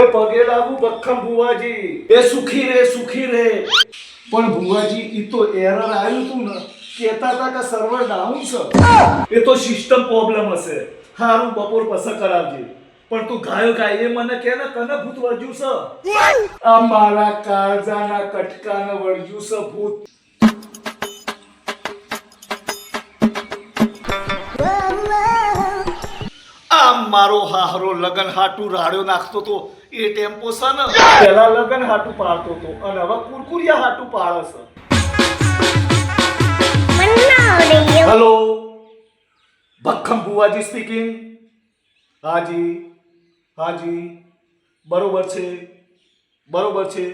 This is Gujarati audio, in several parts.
આવું બખમ ભુવાજી. એ સુખી રે સુખી રે. પણ ભુવાજી, ઈ તો એરર આવ્યું તું ને, કહેતા હતા કે સર્વર ડાઉન છે. એ તો સિસ્ટમ પ્રોબ્લેમ હશે. હારું, બપોર પસંદ કરાવજે. પણ તું ગાયો ગાય, એ મને કે ને કને ભૂત વળગ્યું છે. આ મારા કાળજાના કટકાને વળગ્યું છે ભૂત. આમ મારો હાહરો લગન હાટું રાડ્યો નાખતો તો એ ટેમ્પો છે ને પેલા લગન હાટું પાડતો તો અને હવે કુરકુરિયા હાટું પાડે છે. હેલો ભક્કમ બુવાજી સ્પીકિંગ હાજી હાજી બરોબર છે બરોબર છે.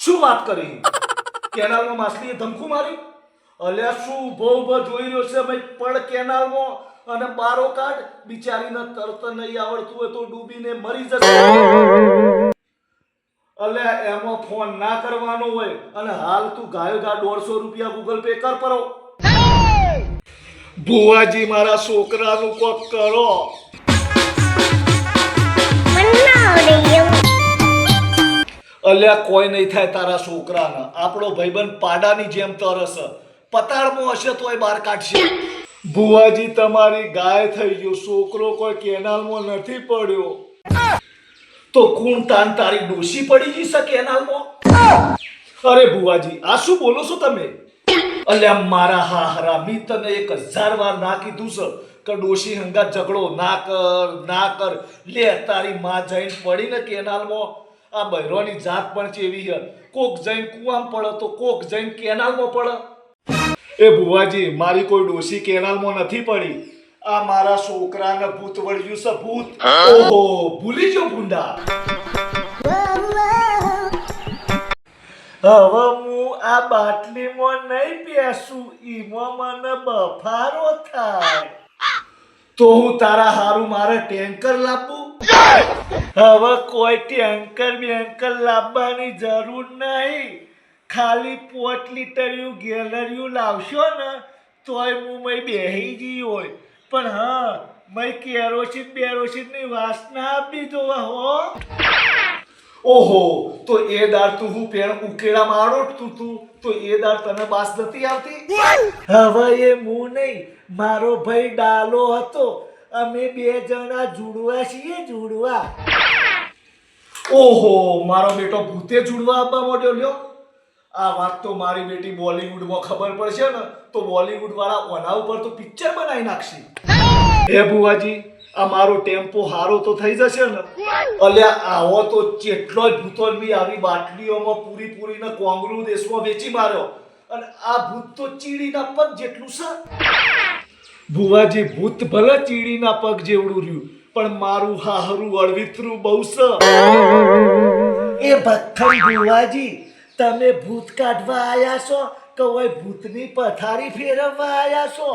શું વાત કરી? કેનાલમાં માછલીએ ધમકું મારી? અલ્યા શું ઊભો ઊભો જોઈ રહ્યો છે ભાઈ? પડ કેનાલમાં. અને બારો કાઢ બિચારીને તરત નહીં આવડતું હોય તો ડૂબીને મરી જશે. અલ્યા એમાં ફોન ના કરવાનો હોય. અને હાલ તું ગાયો ગા દોઢસો રૂપિયા ગૂગલ પે કર પરો. ભુવાજી મારા છોકરાનું કોક કરો. અલ્યા કોઈ નહીં થાય તારા છોકરાને. આપણો ભાઈબંધ પાડાની જેમ તરસ. પતાળમાં હશે તોય બહાર કાઢશે. ભુવાજી, તમારી ગાય થઈ ગયો. છોકરો કોઈ કેનાલમાં નથી પડ્યો. તો કુણ તાન તારી ડોસી પડી છે કેનાલમાં? અરે ભુવાજી, આ શું બોલો છો તમે? અલ્યા, મારા હા હરા, મી તને એક હજાર વાર ના કીધું છે કે ડોસી હંગા ઝઘડો ના કર ના કર. લે, તારી માં જઈને પડી ને કેનાલમાં. આ બૈરોની જાત પણ છે. એવી કોક જઈને કુવામાં પડે તો કોક જઈને કેનાલમાં પડે. એ ભુવાજી મારી કોઈ ડોશી કેનાલમાં નથી પડી. આ મારા છોકરાને ભૂત વળ્યું છે ભૂત. ઓહો ભૂલી જો ભૂંડા. હવે હું આ બાટલીમાં નહીં બેસું ઈમાં મને બફારો થાય. તો હું તારા હારું મારે ટેન્કર લાવું? હવે કોઈ ટેન્કર બેન્કર લાવવાની જરૂર નહીં. ખાલી પોટ લીટર્યું ગેલરિયું લાવશો ને તોય હું મય બેહી ગઈ હોય. પણ હા મય કેરોસીન બેરોસીનની વાસના આપી જોવા હો. ઓહો તો એ દાર તું હું પેણ ઉકેડા મારો તું તું તો એ દાર તને બાસ નથી આવતી? હવે એ હું નહીં મારો ભાઈ ડાલો હતો. અમે બે જણા જુડવા છીએ જુડવા. ઓહો મારો બેટો ભૂતે જુડવા આપવા માંડ્યો લ્યો. આ વાત તો મારી બેટી બોલીવુડમાં ખબર પડશે ને, તો બોલીવુડ વાળા ઓના ઉપર તો પિક્ચર બનાવી નાખશે. હે ભુવાજી, આ મારો ટેમ્પો હારો તો થઈ જશે ને? અલ્યા, આવો તો ચેટલો જ ભૂતોલ બી આવી બાટલીઓમાં પૂરી પૂરીને કોંગરૂ દેશમાં વેચી માર્યો. અને આ ભૂત તો ચીડીના પગ જેટલું છે. ભુવાજી, ભૂત ભલે ચીડીના પગ જેવડું રહ્યું, પણ મારું હાહરું અળવિતરું બહુ છે. એ ભથ્થમ ભુવાજી તમે ભૂત કાઢવા આયા છો કે ઓય ભૂતની પથારી ફેરવવા આયા છો?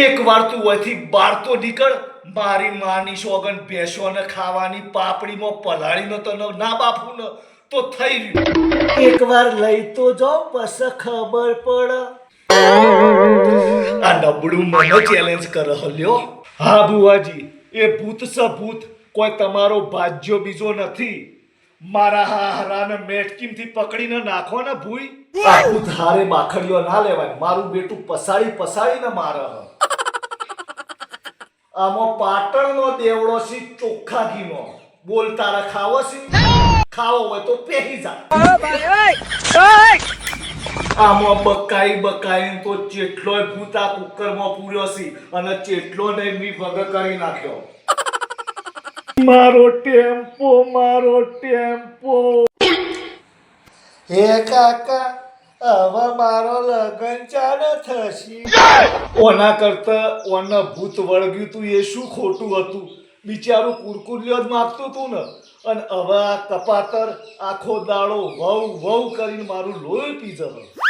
એક વાર તું અહીંથી બહાર તો નીકળ, મારી માની સોગન ભેંસોને ખાવાની, પાપડીમાં પલાળીનો તો ના બાપુ ને, તો થઈ રહ્યું. એક વાર લઈ તો જાઓ બસ ખબર પડે. આ નબળું મને ચેલેન્જ કરે, હલ્યો. હા બુવાજી એ ભૂત સ ભૂત કોઈ તમારો ભાજ્યો બીજો નથી. મારા હા હરાને મેટકીમથી પકડીને નાખો ને ભૂઈ. આખું ધારે માખડીઓ ના લેવાય. મારું બેટું પસાડી પસાડીને મારે. આમાં પાટણનો દેવડો છે ચોખ્ખા ઘીનો બોલ તારા ખાવો છે. ખાવો હોય તો પેહી જા. આમાં બકાઈ બકાઈ તો ચેટલોય ભૂતા કુકરમાં પૂર્યો છે અને ચેટલો ને મી ભગ કરી નાખ્યો. મારો ટેમ્પો મારો ટેમ્પો. હે કાકા હવે મારો લગન ચાલે થશે. ઓના કરતા ઓના ભૂત વળગ્યું તું એ શું ખોટું હતું? બિચારું કુરકુરિયો જ માગતું તું ને. અને હવે આ કપાતર આખો દાડો વહુ વહુ કરીને મારું લોહી પી જશે.